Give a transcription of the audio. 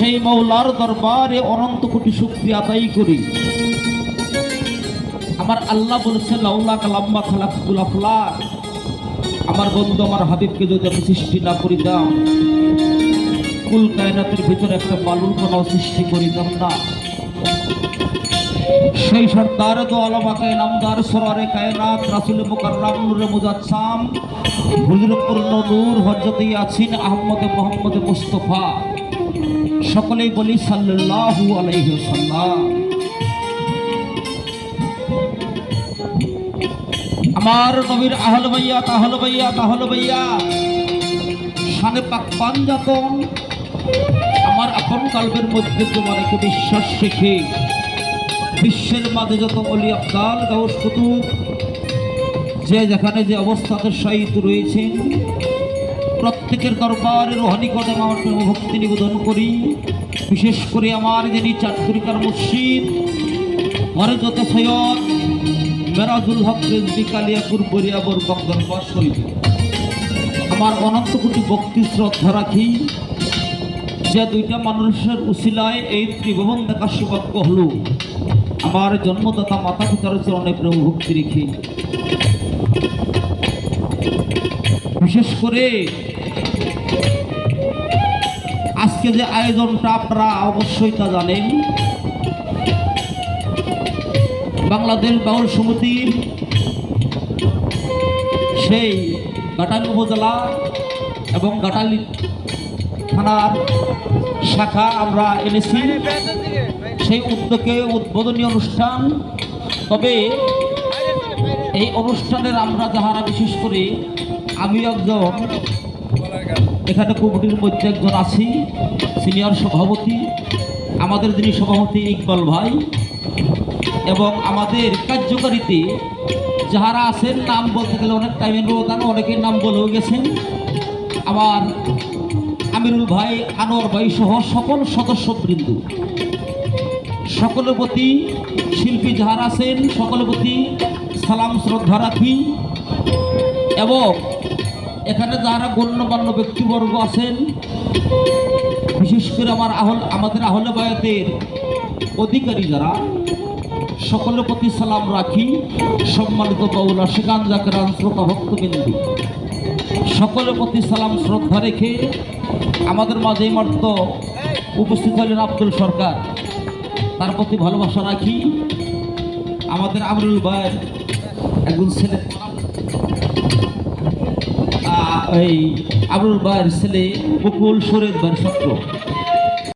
সেই মৌলার দরবারে অনন্ত কোটি শক্তি আদায় করি। আমার আল্লাহ বলেছে লাউলা কালাম্বা খালাক গুলাফলা আমার বন্ধু, আমার হাবিবকে যদি আমি সৃষ্টি না করিতাম কুল কায়নাতের ভিতরে একটা বালুর কোনো সৃষ্টি করিতাম না। সেই সর্দার দো আলমাকে নামদার সরারে কায়নাত, রাসুল মুকাররাম নূরে মুজাচ্ছাম, হুজুর পূর্ণ নূর হজরতে আছেন আহমদ মোহাম্মদ মুস্তফা। সকলেই বলি সাল্লাল্লাহু আলাইহি ওয়াসাল্লাম। আমার নবীর আহল ভাইয়া তাহল ভাইয়া তাহল ভাইয়া সানে পাক পাঞ্জাতন আমার আপন কালবের মধ্যে তোমাকে বিশ্বাস শেখে। বিশ্বের মাঝে যত অলি আবদাল গাউস কুতুব, যে যেখানে যে অবস্থাতে শায়িত রয়েছেন প্রত্যেকের দরবারে রোহানি কদম আমার প্রেম ভক্তি নিবেদন করি। বিশেষ করে আমার যিনি চাতুরিকার মুর্শিদ ঘরে যত সৈয়দ মেরাজুল হক রেজবি কালিয়াপুর বরিয়াবর বকদরবার সহিত আমার অনন্ত কোটি ভক্তি শ্রদ্ধা রাখি। যে দুইটা মানুষের উসিলায় এই ত্রিভুবন দেখার সৌভাগ্য হলো আমার জন্মদাতা মাতা পিতার চরণে প্রেম ভক্তি রেখে। করে আজকে যে আয়োজনটা আপনারা অবশ্যই তা জানেন। বাংলাদেশ বাউল সমিতির সেই ঘাটাল উপজেলা এবং ঘাটাল থানার শাখা আমরা এনেছি। সেই উদ্যোগে উদ্বোধনী অনুষ্ঠান। তবে এই অনুষ্ঠানের আমরা যাহারা বিশেষ করে আমি একজন এখানে কমিটির মধ্যে একজন আছি, সিনিয়র সভাপতি, আমাদের যিনি সভাপতি ইকবাল ভাই, এবং আমাদের কার্যকারিতে যাহারা আছেন, নাম বলতে গেলে অনেক টাইমের ব্যবধান, অনেকের নাম বলেও গেছেন আমার আমিরুল ভাই, আনোয়ার ভাই সহ সকল সদস্যবৃন্দ, সকলের প্রতি শিল্পী যাহারা আছেন, সকলের প্রতি সালাম, শ্রদ্ধা রাখি। এবং এখানে যারা গণ্যমান্য ব্যক্তিবর্গ আছেন, বিশেষ করে আমার আহল, আমাদের আহলে বায়াতের অধিকারী যারা, সকলের প্রতি সালাম রাখি। সম্মানিত বাউলা সেখান জাকেরান শ্রোতা ভক্তবিন্দু। সকলের প্রতি সালাম, শ্রদ্ধা রেখে আমাদের মাঝে মাত্র উপস্থিত হলেন আব্দুল সরকার। তার প্রতি ভালোবাসা রাখি। আমাদের আমরুল ভাইয়ের একজন ছেলে। এই আবুল বার ছেলে বকুল সুরেদ বার ছাত্র